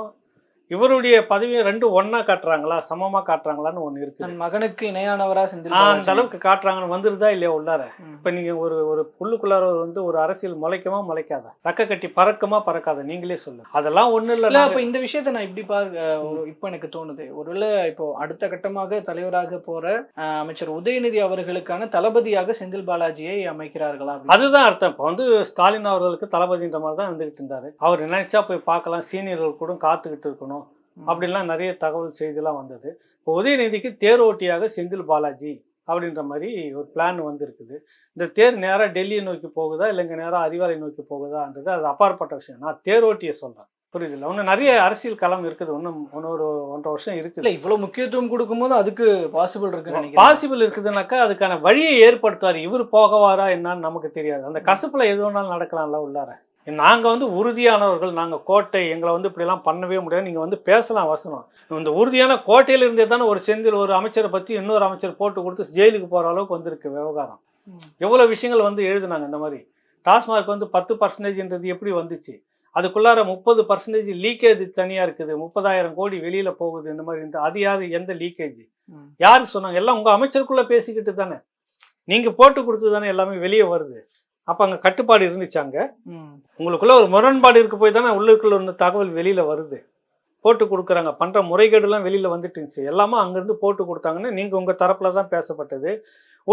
இவருடைய பதவியை ரெண்டு ஒண்ணா காட்டுறாங்களா? சமமா காட்டுறாங்களான்னு ஒண்ணு இருக்கு. தன் மகனுக்கு இணையானவரா செந்தில் அந்த. அளவுக்கு காட்டுறாங்கன்னு வந்துருதா இல்லையா உள்ளார. இப்ப நீங்க ஒரு ஒரு புல்லுக்குள்ளார வந்து ஒரு அரசியல் முளைக்குமா முளைக்காதா? ரக்க கட்டி பறக்குமா பறக்காத? நீங்களே சொல்லுங்க. அதெல்லாம் ஒண்ணு இல்ல. அப்ப இந்த விஷயத்த நான் இப்படி ஒரு இப்ப எனக்கு தோணுது. ஒருவேளை இப்போ அடுத்த கட்டமாக தலைவராக போற அமைச்சர் உதயநிதி அவர்களுக்கான தளபதியாக செந்தில் பாலாஜியை அமைக்கிறார்களா. அதுதான் அர்த்தம். இப்போ வந்து ஸ்டாலின் அவர்களுக்கு தளபதின்ற மாதிரி தான் இருந்துகிட்டு இருந்தாரு. அவர் நினைச்சா போய் பார்க்கலாம். சீனியர்கள் கூட காத்துக்கிட்டு இருக்கணும். அப்படின்லாம் நிறைய தகவல் செய்திலாம் வந்தது. இப்போ உதயநிதிக்கு தேரோட்டியாக செந்தில் பாலாஜி அப்படின்ற மாதிரி ஒரு பிளான் வந்திருக்குது. இந்த தேர் நேராக டெல்லியை நோக்கி போகுதா இல்லைங்க நேராக அறிவாலை நோக்கி போகுதான்றது அது அப்பாற்பட்ட விஷயம். நான் தேரோட்டியை சொல்றேன். புரியுதுல்ல? இன்னும் நிறைய அரசியல் களம் இருக்குது. இன்னும் இன்னும் ஒரு ஒன்றரை வருஷம் இல்ல இருக்குது இவ்வளவு முக்கியத்துவம் கொடுக்கும்போது அதுக்கு பாசிபிள் நினைக்கிறேன். பாசிபிள் இருக்குதுனாக்கா அதுக்கான வழியை ஏற்படுத்துவார். இவர் போகவாரா என்னன்னு நமக்கு தெரியாது. அந்த கசப்புல எது வேணாலும் நடக்கலாம்ல உள்ளார. நாங்க வந்து உறுதியானவர்கள் நாங்க கோட்டை எங்களை வந்து இப்படிலாம் பண்ணவே முடியாது. நீங்க வந்து பேசலாம் வசனம். இந்த உறுதியான கோட்டையில இருந்தே தானே ஒரு செந்தில் ஒரு அமைச்சரை பத்தி இன்னொரு அமைச்சர் போட்டு கொடுத்து ஜெயிலுக்கு போற அளவுக்கு வந்திருக்கு விவகாரம். ம். எவ்வளவு விஷயங்கள் வந்து எழுதுனாங்க இந்த மாதிரி. டாஸ்மார்க் வந்து பத்து பர்சன்டேஜ்ன்றது எப்படி வந்துச்சு? அதுக்குள்ளார முப்பது பர்சன்டேஜ் லீக்கேஜ் தனியா இருக்குது. முப்பதாயிரம் கோடி வெளியில போகுது இந்த மாதிரி. இந்த அது யாரு? எந்த லீக்கேஜ். யார் சொன்னாங்க? எல்லாம் உங்க அமைச்சருக்குள்ள பேசிக்கிட்டு தானே. நீங்க போட்டு கொடுத்து தானே எல்லாமே வெளியே வருது. அப்ப அங்க கட்டுப்பாடு இருந்துச்சாங்க. உங்களுக்குள்ள ஒரு முரண்பாடு இருக்க போய் தானே உள்ளுக்குள்ள இருந்த தகவல் வெளியில வருது. போட்டு கொடுக்குறாங்க. பண்ற முறைகேடுலாம் வெளியில வந்துட்டு இருந்துச்சு. எல்லாமே அங்கிருந்து போட்டு கொடுத்தாங்கன்னு நீங்க உங்க தரப்புல தான் பேசப்பட்டது.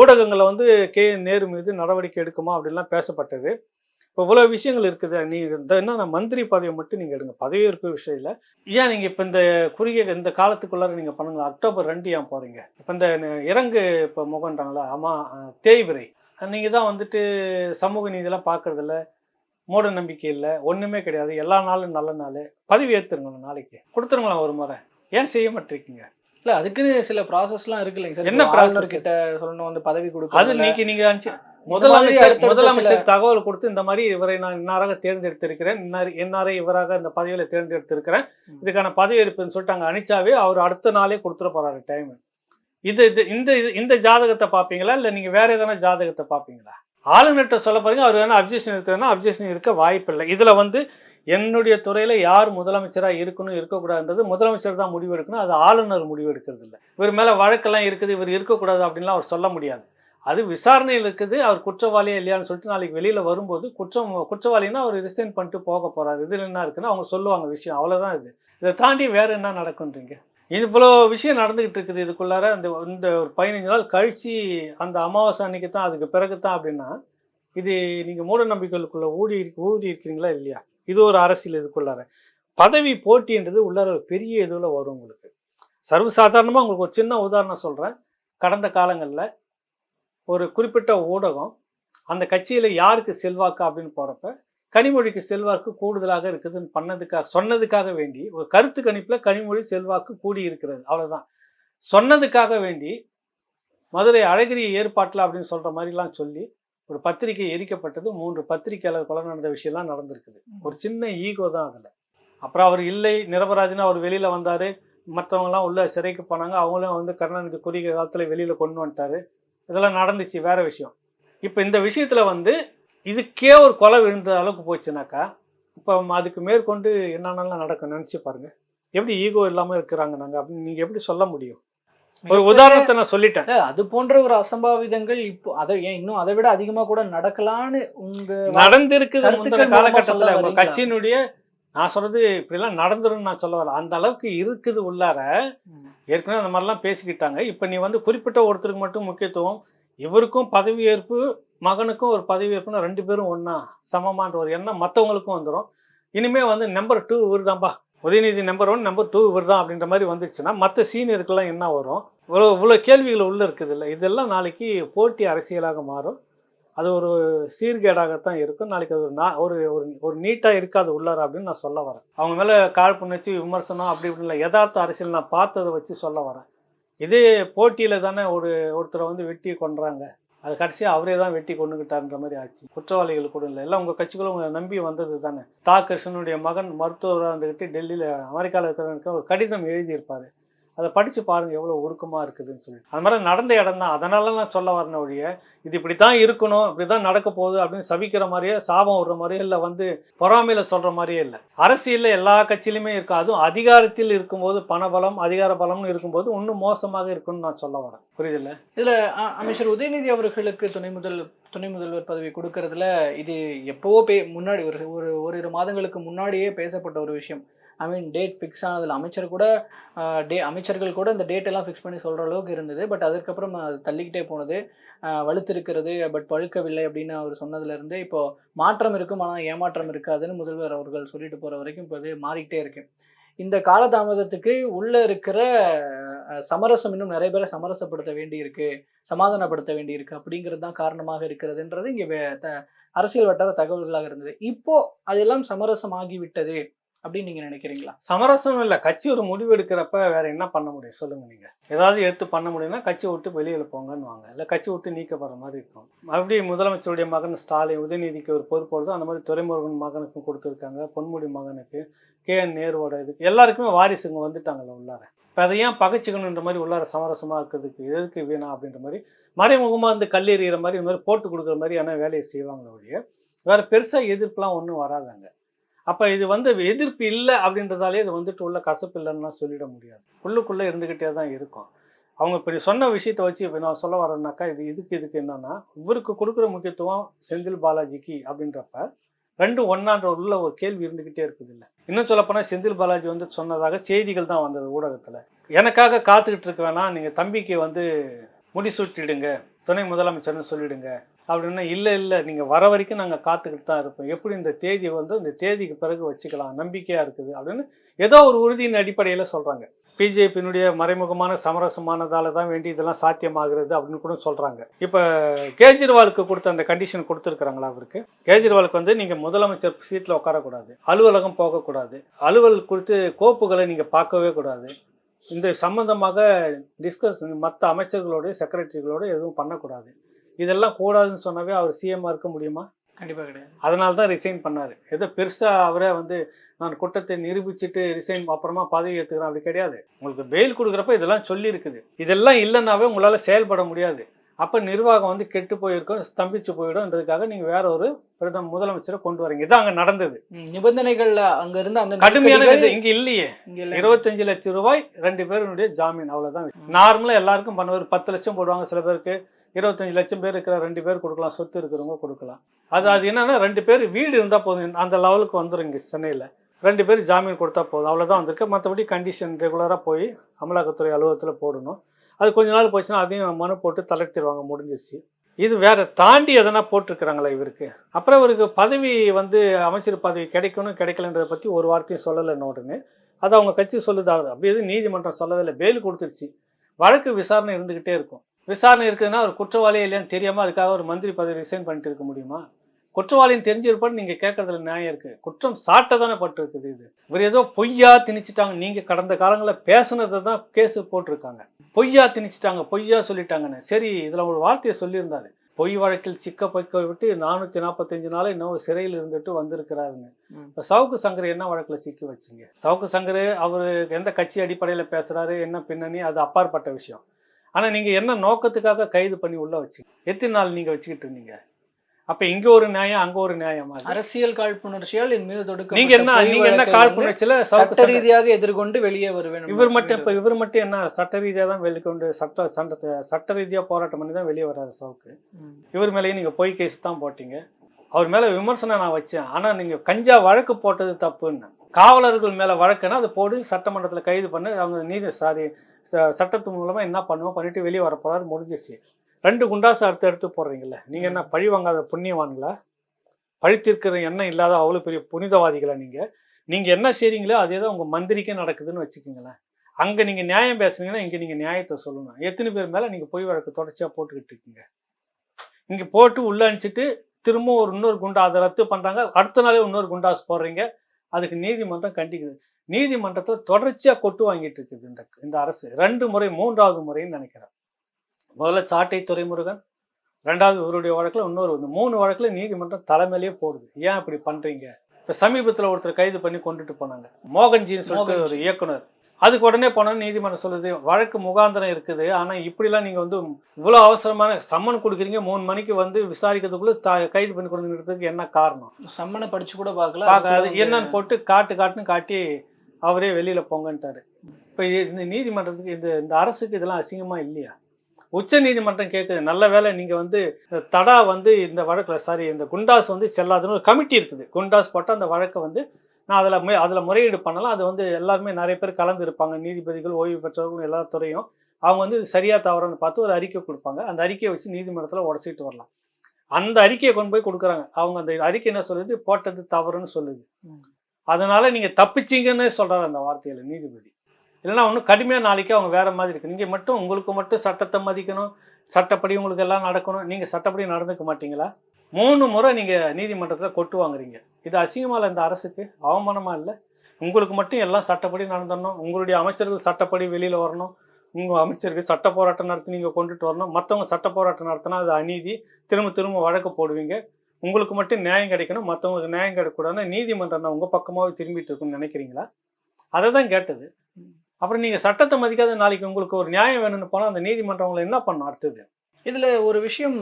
ஊடகங்களை வந்து கே. நேரு மீது நடவடிக்கை எடுக்குமா அப்படின்லாம் பேசப்பட்டது. இப்போ இவ்வளோ விஷயங்கள் இருக்குது. நீ இந்த என்ன மந்திரி பதவியை மட்டும் நீங்கள் எடுங்க. பதவி இருக்க விஷயம் இல்லை. ஏன் நீங்கள் இப்போ இந்த குறுகிய இந்த காலத்துக்குள்ளார நீங்கள் பண்ணுங்களா அக்டோபர் ரெண்டு ஏன் போகிறீங்க இப்போ இந்த இறங்கு இப்போ முகன்றாங்களா? ஆமாம் தேய்பிரை. நீங்கள் தான் வந்துட்டு சமூக நீதியெல்லாம் பார்க்கறதில்ல. மூட நம்பிக்கை இல்லை. ஒன்றுமே கிடையாது. எல்லா நாளும் நல்ல நாள். பதவி ஏற்றுருங்க நாளைக்கு. கொடுத்துருங்களா ஒரு முறை. ஏன் செய்ய மாட்டிருக்கீங்க இல்ல அதுக்குன்னு சில ப்ராசஸ் எல்லாம் இருக்கு இல்லைங்க சார். என்ன? ஆளுநர் கிட்ட சொல்லணும் வந்து பதவி அது கொடுக்கறது நீக்கி நீங்க அனுப்பிச்சு முதலமைச்சர் முதலமைச்சர் தகவல் கொடுத்து இந்த மாதிரி இவரை நான் இன்னாராக தேர்ந்தெடுத்திருக்கிறேன் இன்னார் இன்னாரை இவராக இந்த பதவியில தேர்ந்தெடுத்திருக்கிறேன். இதுக்கான பதவி இருப்புன்னு சொல்லிட்டு அங்க அனுப்பிச்சாவே அவர் அடுத்த நாளே கொடுத்துட போறாரு டைம் இது இது இந்த இது- இந்த ஜாதகத்தை பார்ப்பீங்களா? இல்லை நீங்கள் வேறு எதனா ஜாதகத்தை பார்ப்பீங்களா? ஆளுநர்கிட்ட சொல்ல பாருங்க அவர் வேணால் அப்ஜெக்ஷன் இருக்குதுன்னா அப்ஜெக்ஷன் இருக்க வாய்ப்பில்லை இதில் வந்து என்னுடைய துறையில் யார் முதலமைச்சராக இருக்கணும் இருக்கக்கூடாதுன்றது முதலமைச்சர் தான் முடிவு எடுக்கணும் அது ஆளுநர் முடிவு எடுக்கிறது இல்லை. இவர் மேலே வழக்கெல்லாம் இருக்குது இவர் இருக்கக்கூடாது அப்படின்லாம் அவர் சொல்ல முடியாது. அது விசாரணையில் இருக்குது அவர் குற்றவாளியே இல்லையான்னு சொல்லிட்டு நாளைக்கு வெளியில் வரும்போது குற்றம் குற்றவாளின்னா அவர் ரிசைன் பண்ணிட்டு போக போறாரு. இதில் என்ன இருக்குன்னு அவங்க சொல்லுவாங்க விஷயம். அவ்வளோதான் இது. இதை தாண்டி வேறு என்ன நடக்குன்றீங்க? இது இவ்வளோ விஷயம் நடந்துகிட்டு இருக்குது இதுக்குள்ளார இந்த இந்த ஒரு பதினஞ்சு நாள் கழிச்சு அந்த அமாவாசை அன்னைக்கு தான் அதுக்கு பிறகு தான் அப்படின்னா இது நீங்கள் மூட நம்பிக்கைகளுக்குள்ள ஊடி ஊடி இருக்கிறீங்களா இல்லையா? இது ஒரு அரசியல் இதுக்குள்ளார. பதவி போட்டின்றது உள்ளார ஒரு பெரிய இதுவில் வரும் உங்களுக்கு. சர்வசாதாரணமாக உங்களுக்கு ஒரு சின்ன உதாரணம் சொல்கிறேன் கடந்த காலங்களில் ஒரு குறிப்பிட்ட ஊடகம் அந்த கட்சியில் யாருக்கு செல்வாக்கு அப்படின்னு போகிறப்ப கனிமொழிக்கு செல்வாக்கு கூடுதலாக இருக்குதுன்னு பண்ணதுக்காக சொன்னதுக்காக வேண்டி ஒரு கருத்து கணிப்பில் கனிமொழி செல்வாக்கு கூடி இருக்கிறது அவ்வளோதான் சொன்னதுக்காக வேண்டி மதுரை அழகிரி ஏற்பாட்டில் அப்படின்னு சொல்கிற மாதிரிலாம் சொல்லி ஒரு பத்திரிகை எரிக்கப்பட்டது. மூன்று பத்திரிகையாளர் கொலை நடந்த விஷயம்லாம் நடந்திருக்குது. ஒரு சின்ன ஈகோ தான் அதில். அப்புறம் அவர் இல்லை நிரபராஜினா அவர் வெளியில் வந்தார். மற்றவங்கலாம் உள்ள சிறைக்கு போனாங்க. அவங்களும் வந்து கருணாநிதி குறுகிய காலத்தில் வெளியில் கொண்டு வந்துட்டார். இதெல்லாம் நடந்துச்சு வேற விஷயம். இப்போ இந்த விஷயத்தில் வந்து இதுக்கே ஒரு கொலை விழுந்த அளவுக்கு போச்சுனாக்கா இப்போ அதுக்கு மேற்கொண்டு என்னென்னலாம் நடக்கும் நினைச்சு பாருங்க. எப்படி ஈகோ இல்லாம இருக்கிறாங்க நாங்க அப்படின்னு நீங்க எப்படி சொல்ல முடியும்? ஒரு உதாரணத்தை நான் சொல்லிட்டேன். அது போன்ற ஒரு அசம்பாவிதங்கள் இப்போ அதை ஏன் இன்னும் அதை விட அதிகமா கூட நடக்கலான்னு உங்க நடந்திருக்குது முந்தின காலகட்டத்துல. உங்க? கட்சியினுடைய நான் சொல்றது இப்படிலாம் நடந்துரும்னு நான் சொல்ல வரல. அந்த அளவுக்கு இருக்குது உள்ளார. ஏற்கனவே அந்த மாதிரிலாம் பேசிக்கிட்டாங்க. இப்போ நீ வந்து குறிப்பிட்ட ஒருத்தருக்கு மட்டும் முக்கியத்துவம் இவருக்கும் பதவியேற்பு மகனுக்கும் ஒரு பதவியேற்புனா ரெண்டு பேரும் ஒன்றா சமமான்ற ஒரு எண்ணம் மற்றவங்களுக்கும் வந்துடும் இனிமே வந்து நம்பர் டூ இவர் தான்ப்பா Udhayanidhi number one number two இவர் தான் அப்படின்ற மாதிரி வந்துடுச்சுன்னா மற்ற சீனியருக்கெல்லாம் என்ன வரும்? இவ்வளோ இவ்வளோ கேள்விகள் உள்ளே இருக்குது இல்லை இதெல்லாம் நாளைக்கு போட்டி அரசியலாக மாறும். அது ஒரு சீர்கேடாகத்தான் இருக்கும். நாளைக்கு அது ஒரு ஒரு ஒரு நீட்டாக இருக்காது உள்ளார் அப்படின்னு நான் சொல்ல வரேன். அவங்க மேலே காழ்ப்புணர்ச்சி விமர்சனம் அப்படி இப்படி இல்லை யதார்த்த அரசியல் நான் பார்த்ததை வச்சு சொல்ல வரேன். இதே போட்டியில் தானே ஒரு ஒருத்தரை வந்து வெட்டி கொன்றாங்க. அது கடைசியாக அவரே தான் வெட்டி கொண்டுகிட்டார்ன்ற மாதிரி ஆச்சு. குற்றவாளிகள் கூட இல்லை. எல்லாம் உங்கள் கட்சிக்குள்ள உங்களை நம்பி வந்தது தானே. தா கிருஷ்ணனுடைய மகன் மருத்துவராக இருந்துக்கிட்டு டெல்லியில் அமெரிக்காவில் இருக்கிறவனுக்கு ஒரு கடிதம் எழுதியிருப்பார். அதை படித்து பாருங்கள் எவ்வளோ உருக்கமாக இருக்குதுன்னு சொல்லி அது மாதிரி நடந்த இடம் தான் அதனால நான் சொல்ல வரேன் ஒழிய இது இப்படி தான் இருக்கணும் இப்படி தான் நடக்க போகுது அப்படின்னு சபிக்கிற மாதிரியே சாபம் விடுற மாதிரியே இல்லை வந்து பொறாமையில் சொல்கிற மாதிரியே இல்லை. அரசியலில் எல்லா கட்சியிலுமே இருக்கும் அதுவும் அதிகாரத்தில் இருக்கும்போது பணபலம் அதிகார பலம்னு இருக்கும்போது இன்னும் மோசமாக இருக்குன்னு நான் சொல்ல வரேன். புரியுதில்ல? இதில் அமைச்சர் உதயநிதி அவர்களுக்கு துணை முதல் துணை முதல்வர் பதவி கொடுக்கறதுல இது எப்போவோ பே முன்னாடி ஒரு ஒரு ஓரிரு மாதங்களுக்கு முன்னாடியே பேசப்பட்ட ஒரு விஷயம். ஐ மீன் டேட் ஃபிக்ஸ் ஆனதில் அமைச்சர் கூட டே அமைச்சர்கள் கூட இந்த டேட் எல்லாம் ஃபிக்ஸ் பண்ணி சொல்கிற அளவுக்கு இருந்தது. பட் அதுக்கப்புறம் அது தள்ளிக்கிட்டே போனது. வலுத்திருக்கிறது பட் பழுக்கவில்லை அப்படின்னு அவர் சொன்னதுலேருந்து இப்போ மாற்றம் இருக்கும் ஆனால் ஏமாற்றம் இருக்காதுன்னு முதல்வர் அவர்கள் சொல்லிட்டு போகிற வரைக்கும் இப்போ அது மாறிக்கிட்டே இருக்கு. இந்த காலதாமதத்துக்கு உள்ள இருக்கிற சமரசம் இன்னும் நிறைய பேரை சமரசப்படுத்த வேண்டியிருக்கு சமாதானப்படுத்த வேண்டியிருக்கு அப்படிங்கிறது தான் காரணமாக இருக்கிறதுன்றது இங்கே த- அரசியல் வட்டார தகவல்களாக இருந்தது. இப்போ அதெல்லாம் சமரசம் ஆகிவிட்டது அப்படின்னு நீங்க நினைக்கிறீங்களா? சமரசம் இல்லை. கட்சி ஒரு முடிவு எடுக்கிறப்ப வேற என்ன பண்ண முடியும்? சொல்லுங்க நீங்க. ஏதாவது எடுத்து பண்ண முடியும்னா கட்சி விட்டு வெளியில் போங்கன்னு வாங்க. இல்லை கட்சி விட்டு நீக்கப்படுற மாதிரி இருக்கும். அப்படி முதலமைச்சருடைய மகன் ஸ்டாலின் உதயநிதிக்கு ஒரு பொறுப்போடு அந்த மாதிரி துறைமுருகன் மகனுக்கும் கொடுத்துருக்காங்க. பொன்முடி மகனுக்கு கே. என். நேருவோட இதுக்கு எல்லாருக்குமே வாரிசுங்க வந்துட்டாங்கல்ல உள்ளார. இப்போ அதை ஏன் பகைச்சிக்கணுன்ற மாதிரி உள்ளார சமரசமாக இருக்கிறதுக்கு எதுக்கு வீணா அப்படின்ற மாதிரி மறைமுகமாக வந்து கல்லெறிகிற மாதிரி இந்த மாதிரி போட்டு கொடுக்குற மாதிரியான வேலையை செய்வாங்களே ஒழிய வேறு பெருசாக எதிர்ப்புலாம் ஒன்றும் வராதாங்க அப்போ இது வந்து எதிர்ப்பு இல்லை அப்படின்றதாலே இது வந்துட்டு உள்ள கசப்பு இல்லைன்னா சொல்லிட முடியாது. உள்ளுக்குள்ளே இருந்துக்கிட்டே தான் இருக்கும். அவங்க இப்படி சொன்ன விஷயத்த வச்சு இப்போ நான் சொல்ல வரேன்னாக்கா இது இதுக்கு இதுக்கு என்னன்னா இவருக்கு கொடுக்குற முக்கியத்துவம் செந்தில் பாலாஜிக்கு அப்படின்றப்ப ரெண்டு ஒன்னான்ற உள்ள ஒரு கேள்வி இருந்துக்கிட்டே இருக்குது இல்லை. இன்னும் சொல்லப்போனால் செந்தில் பாலாஜி வந்து சொன்னதாக செய்திகள் தான் வந்தது ஊடகத்தில். எனக்காக காத்துக்கிட்டு இருக்க வேணாம் நீங்கள் தம்பிக்கு வந்து முடிசூட்டிடுங்க துணை முதலமைச்சர்னு சொல்லிடுங்க. அப்படின்னா இல்லை இல்லை நீங்கள் வர வரைக்கும் நாங்கள் காத்துக்கிட்டு தான் இருப்போம். எப்படி இந்த தேதி வந்து இந்த தேதிக்கு பிறகு வச்சுக்கலாம் நம்பிக்கையாக இருக்குது அப்படின்னு ஏதோ ஒரு உறுதியின் அடிப்படையில் சொல்கிறாங்க பிஜேபியினுடைய மறைமுகமான சமரசமானதால தான் வேண்டி இதெல்லாம் சாத்தியமாகிறது அப்படின்னு கூட சொல்கிறாங்க இப்போ கேஜ்ரிவாலுக்கு கொடுத்த அந்த கண்டிஷன் கொடுத்துருக்குறாங்களா அவருக்கு? கேஜ்ரிவாலுக்கு வந்து நீங்கள் முதலமைச்சர் சீட்டில் உட்காரக்கூடாது. அலுவலகம் போகக்கூடாது. அலுவல் குறித்து கோப்புகளை நீங்கள் பார்க்கவே கூடாது. இந்த சம்பந்தமாக டிஸ்கஸ் மற்ற அமைச்சர்களோட செக்ரட்டரிகளோட எதுவும் பண்ணக்கூடாது. இதெல்லாம் கூடாதுன்னு சொன்னாவே அவர் சிஎம்மாக இருக்க முடியுமா? கண்டிப்பா கிடையாது. அதனால தான் ரிசைன் பண்ணார். ஏதோ பெருசாக அவரே வந்து நான் குற்றத்தை நிரூபிச்சுட்டு ரிசைன் அப்புறமா பதவி ஏற்றுக்கிறேன் அப்படி கிடையாது. உங்களுக்கு பெயில் கொடுக்குறப்ப இதெல்லாம் சொல்லியிருக்குது. இதெல்லாம் இல்லைன்னாவே உங்களால் செயல்பட முடியாது. அப்போ நிர்வாகம் வந்து கெட்டு போயிருக்கும் ஸ்தம்பிச்சு போயிடும்ன்றதுக்காக நீங்கள் வேற ஒரு பிரதம முதலமைச்சரை கொண்டு வரீங்க. இதான் அங்கே நடந்தது. ம், நிபந்தனைகள்ல அங்க இருந்த அந்த கடுமையான இங்கே இல்லையே. இருபத்தஞ்சு லட்சம் ரூபாய் ரெண்டு பேருடைய ஜாமீன் அவ்வளவுதான். நார்மலா எல்லாருக்கும் பண்ணுவார். பத்து லட்சம் போடுவாங்க சில பேருக்கு. இருபத்தஞ்சு லட்சம் பேர் இருக்கிற ரெண்டு பேர் கொடுக்கலாம் சொத்து இருக்கிறவங்க கொடுக்கலாம். அது அது என்னன்னா ரெண்டு பேர் வீடு இருந்தா போதும். அந்த லெவலுக்கு வந்துரும் இங்க சென்னையில. ரெண்டு பேர் ஜாமீன் கொடுத்தா போதும். அவ்வளவுதான் வந்திருக்கு. மற்றபடி கண்டிஷன் ரெகுலராக போய் அமலாக்கத்துறை அலுவலகத்தில் போடணும். அது கொஞ்ச நாள் போச்சுன்னா அதையும் மனு போட்டு தளர்த்திடுவாங்க முடிஞ்சிருச்சு. இது வேற தாண்டி எதனா போட்டிருக்கிறாங்களா இவருக்கு? அப்புறம் இவருக்கு பதவி வந்து அமைச்சர் பதவி கிடைக்கணும் கிடைக்கலன்றதை பற்றி ஒரு வார்த்தையும் சொல்லலைன்னு உடனே அது அவங்க கட்சி சொல்லுதாவது அப்படி எதுவும் நீதிமன்றம் சொல்லவே இல்லை. பெயில் கொடுத்துருச்சு. வழக்கு விசாரணை இருந்துக்கிட்டே இருக்கும். விசாரணை இருக்குதுன்னா ஒரு குற்றவாளியே இல்லையான்னு தெரியாமல் அதுக்காக ஒரு மந்திரி பதவி ரிசைன் பண்ணிட்டு இருக்க முடியுமா? குற்றவாளின்னு தெரிஞ்சிருப்பான்னு நீங்கள் கேட்கறதுல நியாயம் இருக்குது குற்றம் சாட்ட தானே பட்டிருக்குது இது. இவர் ஏதோ பொய்யா திணிச்சிட்டாங்க. நீங்கள் கடந்த காலங்களில் பேசுனதை தான் கேஸு போட்டிருக்காங்க. பொய்யா திணிச்சிட்டாங்க. பொய்யா சொல்லிட்டாங்கன்னு. சரி இதில் ஒரு வார்த்தையை சொல்லியிருந்தாரு. பொய் வழக்கில் சிக்க பொய்க்க விட்டு நானூற்றி நாற்பத்தஞ்சு நாள் இன்னும் சிறையில் இருந்துட்டு வந்திருக்கிறாருங்க. இப்போ சவுக்கு சங்கர் என்ன வழக்கில் சிக்கி வச்சிங்க? சவுக்கு சங்கர் அவர் எந்த கட்சி அடிப்படையில் பேசுகிறாரு என்ன பின்னணி அது அப்பாற்பட்ட விஷயம். ஆனால் நீங்கள் என்ன நோக்கத்துக்காக கைது பண்ணி உள்ள வச்சிங்க? எத்தனை நாள் நீங்கள் வச்சுக்கிட்டு இருந்தீங்க? அப்போ இங்கே ஒரு நியாயம் அங்கே ஒரு நியாயமா? அரசியல் காழ்ப்புணர்ச்சியால் என் மீது தொடுக்க நீங்க என்ன நீங்க என்ன காழ்ப்புணர்ச்சியில் சட்ட ரீதியாக எதிர்கொண்டு வெளியே வருவேன் இவர் மட்டும் இப்போ இவர் மட்டும் என்ன சட்ட ரீதியாக தான் வெளிக்கொண்டு சட்ட சண்டத்தை சட்ட ரீதியாக போராட்டம் பண்ணி தான் வெளியே வராரு சவுக்கு. இவர் மேலேயும் நீங்கள் பொய் கேஸ் தான் போட்டீங்க. அவர் மேலே விமர்சனம் நான் வச்சேன். ஆனால் நீங்கள் கஞ்சா வழக்கு போட்டது தப்புன்னு. காவலர்கள் மேலே வழக்குன்னா அதை போடு சட்டமன்றத்தில் கைது பண்ணி அவங்க நீதி சாரி சட்டத்து மூலமாக என்ன பண்ணுவோம்? பண்ணிட்டு வெளியே வர போறாரு முடிஞ்சிருச்சு. ரெண்டு குண்டாசு அடுத்து எடுத்து போடுறீங்களே நீங்கள் என்ன பழி வாங்காத புண்ணியவான்களா? பழித்திருக்கிற எண்ணம் இல்லாத அவ்வளோ பெரிய புனிதவாதிகளா நீங்கள் நீங்கள் என்ன செய்கிறீங்களோ அதே தான் உங்கள் மந்திரிக்கே நடக்குதுன்னு வச்சுக்கோங்களேன். அங்கே நீங்கள் நியாயம் பேசுனீங்கன்னா இங்கே நீங்கள் நியாயத்தை சொல்லணும். எத்தனை பேர் மேலே நீங்கள் பொய் வழக்கு தொடர்ச்சியாக போட்டுக்கிட்டு இருக்கீங்க? இங்கே போட்டு உள்ளே அனுப்பிச்சிட்டு திரும்ப ஒரு இன்னொரு குண்டா அதை ரத்து பண்ணுறாங்க அடுத்த நாளே இன்னொரு குண்டாஸ் போடுறீங்க. அதுக்கு நீதிமன்றம் கண்டிக்குது. நீதிமன்றத்தை தொடர்ச்சியாக கொட்டு வாங்கிட்டு இருக்குது இந்த இந்த அரசு. ரெண்டு முறை மூன்றாவது முறைன்னு நினைக்கிறேன். முதல்ல சாட்டை துறைமுருகன் ரெண்டாவது இவருடைய வழக்கில் இன்னொரு இந்த மூணு வழக்கில் நீதிமன்றம் தலைமையிலேயே போடுது. ஏன் இப்படி பண்ணுறீங்க இப்போ சமீபத்தில் ஒருத்தர் கைது பண்ணி கொண்டுட்டு போனாங்க. மோகன்ஜின்னு சொல்லிட்டு ஒரு இயக்குனர். அதுக்கு உடனே போனோம் நீதிமன்றம் சொல்லுது வழக்கு முகாந்திரம் இருக்குது. ஆனால் இப்படிலாம் நீங்கள் வந்து இவ்வளோ அவசரமான சம்மன் கொடுக்குறீங்க. மூணு மணிக்கு வந்து விசாரிக்கிறதுக்குள்ள த கைது பண்ணி கொடுங்கிறதுக்கு என்ன காரணம்? சம்மனை படிச்சு கூட பார்க்கல. பார்க்க அது அதுக்குள்ள வந்து- என்னன்னு போட்டு காட்டு காட்டுன்னு காட்டி அவரே வெளியில போங்கன்ட்டாரு. இப்போ இந்த நீதிமன்றத்துக்கு இந்த இந்த அரசுக்கு இதெல்லாம் அசிங்கமா இல்லையா? உச்ச நீதிமன்றம் கேட்குது நல்ல வேளை நீங்க வந்து தடா வந்து இந்த வழக்கில் சாரி இந்த குண்டாஸ் வந்து செல்லாதுன்னு ஒரு கமிட்டி இருக்குது. குண்டாஸ் போட்டால் அந்த வழக்கை வந்து நான் அதில் அதில் முறையீடு பண்ணலாம். அது வந்து எல்லாருமே நிறைய பேர் கலந்து இருப்பாங்க. நீதிபதிகள் ஓய்வு பெற்றவர்கள் எல்லா துறையும். அவங்க வந்து இது சரியா தவறுன்னு பார்த்து ஒரு அறிக்கை கொடுப்பாங்க. அந்த அறிக்கையை வச்சு நீதிமன்றத்தில் உடச்சிட்டு வரலாம். அந்த அறிக்கையை கொண்டு போய் கொடுக்குறாங்க. அவங்க அந்த அறிக்கை என்ன சொல்லுது? போட்டது தவறுன்னு சொல்லுது. அதனால நீங்க தப்பிச்சீங்கன்னு சொல்றாரு அந்த வார்த்தையில நீதிபதி. இல்லைன்னா ஒன்றும் கடுமையாக நாளைக்கு அவங்க வேறு மாதிரி இருக்கு. நீங்கள் மட்டும் உங்களுக்கு மட்டும் சட்டத்தை மதிக்கணும் சட்டப்படி உங்களுக்கு எல்லாம் நடக்கணும். நீங்கள் சட்டப்படி நடந்துக்க மாட்டீங்களா? மூணு முறை நீங்கள் நீதிமன்றத்தில் கொட்டு வாங்குறீங்க. இது அசிங்கமாக இல்லை இந்த அரசுக்கு? அவமானமாக இல்லை? உங்களுக்கு மட்டும் எல்லாம் சட்டப்படி நடந்துடணும். உங்களுடைய அமைச்சர்கள் சட்டப்படி வெளியில் வரணும். உங்கள் அமைச்சருக்கு சட்ட போராட்டம் நடத்தி நீங்கள் கொண்டுட்டு வரணும். மற்றவங்க சட்ட போராட்டம் நடத்தினா அது அநீதி. திரும்ப திரும்ப வழக்கு போடுவீங்க. உங்களுக்கு மட்டும் நியாயம் கிடைக்கணும். மற்றவங்களுக்கு நியாயம் கிடைக்கக்கூடாதுன்னு நீதிமன்றம் தான் உங்கள் பக்கமாகவே திரும்பிட்டு இருக்குன்னு நினைக்கிறீங்களா? அதை தான் கேட்டது. அப்புறம் நீங்க சட்டத்தை மதிக்காத நாளைக்கு உங்களுக்கு ஒரு நியாயம் வேணும்னு போனா அந்த நீதிமன்றம் உங்களை என்ன பண்ணும் அடுத்தது? இதுல ஒரு விஷயம்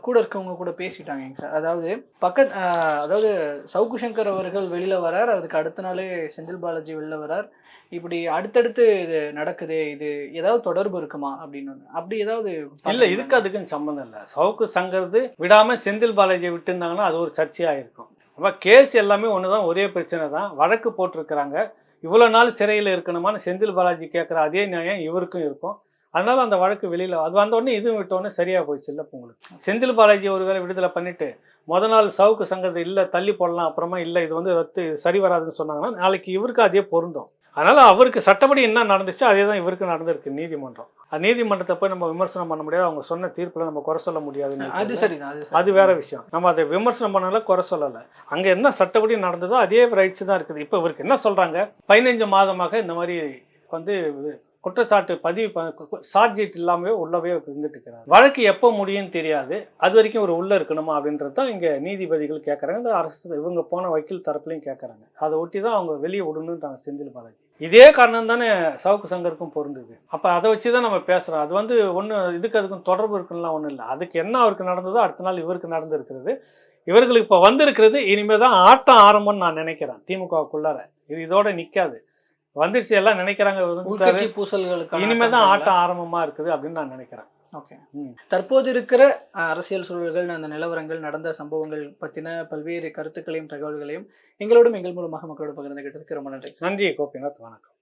கூட இருக்கவங்க கூட பேசிட்டாங்க சார். அதாவது பக்கத் அஹ், அதாவது சவுக்கு சங்கர் அவர்கள் வெளியில வரார் அதுக்கு அடுத்த நாளே செந்தில் பாலாஜி வெளில வரார். இப்படி அடுத்தடுத்து இது நடக்குது இது ஏதாவது தொடர்பு இருக்குமா அப்படின்னு. அப்படி ஏதாவது இல்ல இதுக்கு அதுக்கும் சம்மந்தம் இல்லை. சவுக்கு சங்கர்து விடாம செந்தில் பாலாஜியை விட்டுருந்தாங்கன்னா அது ஒரு சர்ச்சையா இருக்கும். அப்ப கேஸ் எல்லாமே ஒண்ணுதான் ஒரே பிரச்சனை தான் வழக்கு போட்டிருக்கிறாங்க. இவ்வளோ நாள் சிறையில் இருக்கணுமான்னு செந்தில் பாலாஜி கேட்குற அதே நியாயம் இவருக்கும் இருக்கும். அதனால அந்த வழக்கு வெளியில் அது வந்தோடனே இதுவும் விட்டோடனே சரியாக போயிடுச்சு இல்லை உங்களுக்கு. செந்தில் பாலாஜி ஒருவேளை விடுதலை பண்ணிட்டு முத நாள் சவுக்கு சங்கத்தை இல்லை தள்ளி போடலாம் அப்புறமா இல்லை இது வந்து ரத்து சரி வராதுன்னு சொன்னாங்கன்னா நாளைக்கு இவருக்கு அதே பொருந்தும். அதனால அவருக்கு சட்டப்படி என்ன நடந்துச்சோ அதே தான் இவருக்கு நடந்திருக்கு நீதிமன்றம். அது நீதிமன்றத்தை போய் நம்ம விமர்சனம் பண்ண முடியாது. அவங்க சொன்ன தீர்ப்புல நம்ம குறை சொல்ல முடியாதுன்னு அது சரி. அது வேற விஷயம். நம்ம அதை விமர்சனம் பண்ணல குறை சொல்லலை. அங்க என்ன சட்டப்படி நடந்ததோ அதே ரைட்ஸ் தான் இருக்குது. இப்போ இவருக்கு என்ன சொல்றாங்க? பதினைஞ்சு மாதமாக இந்த மாதிரி வந்து குற்றச்சாட்டு பதிவு சார்ஜ் ஷீட் இல்லாமவே உள்ளவே இருந்துட்டு இருக்கிறார். வழக்கு எப்போ முடியும்னு தெரியாது. அது வரைக்கும் ஒரு உள்ள இருக்கணுமா அப்படின்றது தான் இங்க நீதிபதிகள் கேட்கறாங்க இந்த அரசு இவங்க போன வக்கீல் தரப்புலையும் கேட்கறாங்க அதை ஒட்டி தான் அவங்க வெளியே விடணுன்றாங்க செந்தில் பாலாஜி இதே காரணம் தானே சவுக்கு சங்கருக்கும் பொருந்தது. அப்போ அதை வச்சு தான் நம்ம பேசுகிறோம் அது வந்து ஒன்று இதுக்கு அதுக்கும் தொடர்பு இருக்குன்னுலாம் ஒன்றும் இல்லை. அதுக்கு என்ன அவருக்கு நடந்ததோ அடுத்த நாள் இவருக்கு நடந்திருக்கிறது. இவர்களுக்கு இப்போ வந்திருக்கிறது இனிமே தான் ஆட்டம் ஆரம்பம்னு நான் நினைக்கிறேன். திமுகவுக்குள்ளார. இது இதோட நிற்காது வந்துருச்சு எல்லாம் நினைக்கிறாங்க பூசல்களுக்கு இனிமே தான் ஆட்டம் ஆரம்பமா இருக்குது அப்படின்னு நான் நினைக்கிறேன். ஓகே. தற்போது இருக்கிற அரசியல் சூழல்கள் அந்த நிலவரங்கள் நடந்த சம்பவங்கள் பத்தின பல்வேறு கருத்துக்களையும் தகவல்களையும் எங்களோடும் எங்கள் மூலமாக மக்களோட பகிர்ந்துகிட்டதுக்கு ரொம்ப நன்றி. நன்றி கோபிநாத். வணக்கம்.